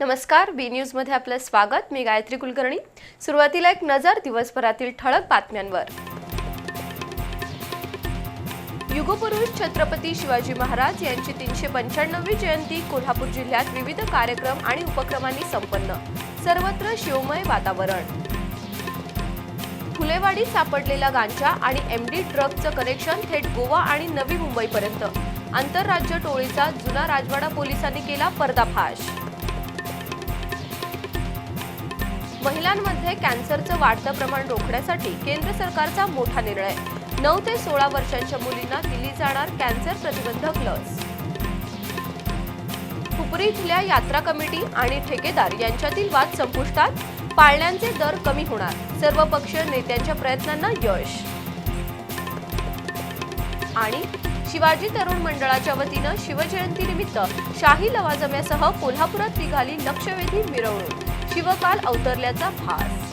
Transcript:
नमस्कार बी न्यूजमध्ये आपलं स्वागत. मी गायत्री कुलकर्णी. सुरुवातीला एक नजर दिवसभरातील ठळक बातम्यांवर. युगपुरुष छत्रपती शिवाजी महाराज यांची तीनशे पंच्याण्णवी जयंती कोल्हापूर जिल्ह्यात विविध कार्यक्रम आणि उपक्रमांनी संपन्न. सर्वत्र शिवमय वातावरण. फुलेवाडी सापडलेला गांजा आणि एमडी ड्रगचं कनेक्शन थेट गोवा आणि नवी मुंबईपर्यंत. आंतरराज्य टोळीचा जुना राजवाडा पोलिसांनी केला पर्दाफाश. महिलांमध्ये कॅन्सरचं वाढतं प्रमाण रोखण्यासाठी केंद्र सरकारचा मोठा निर्णय. नऊ ते सोळा वर्षांच्या मुलींना दिली जाणार कॅन्सर प्रतिबंधक लस. हुपरी इथल्या यात्रा कमिटी आणि ठेकेदार यांच्यातील वाद संपुष्टात पाळण्यांचे दर कमी होणार. सर्वपक्षीय नेत्यांच्या प्रयत्नांना यश. आणि शिवाजी तरुण मंडळाच्या वतीनं शिवजयंतीनिमित्त शाही लवाजम्यासह कोल्हापुरात निघाली लक्षवेधी मिरवणूक. शिवकाल अवतरल्याचा भास.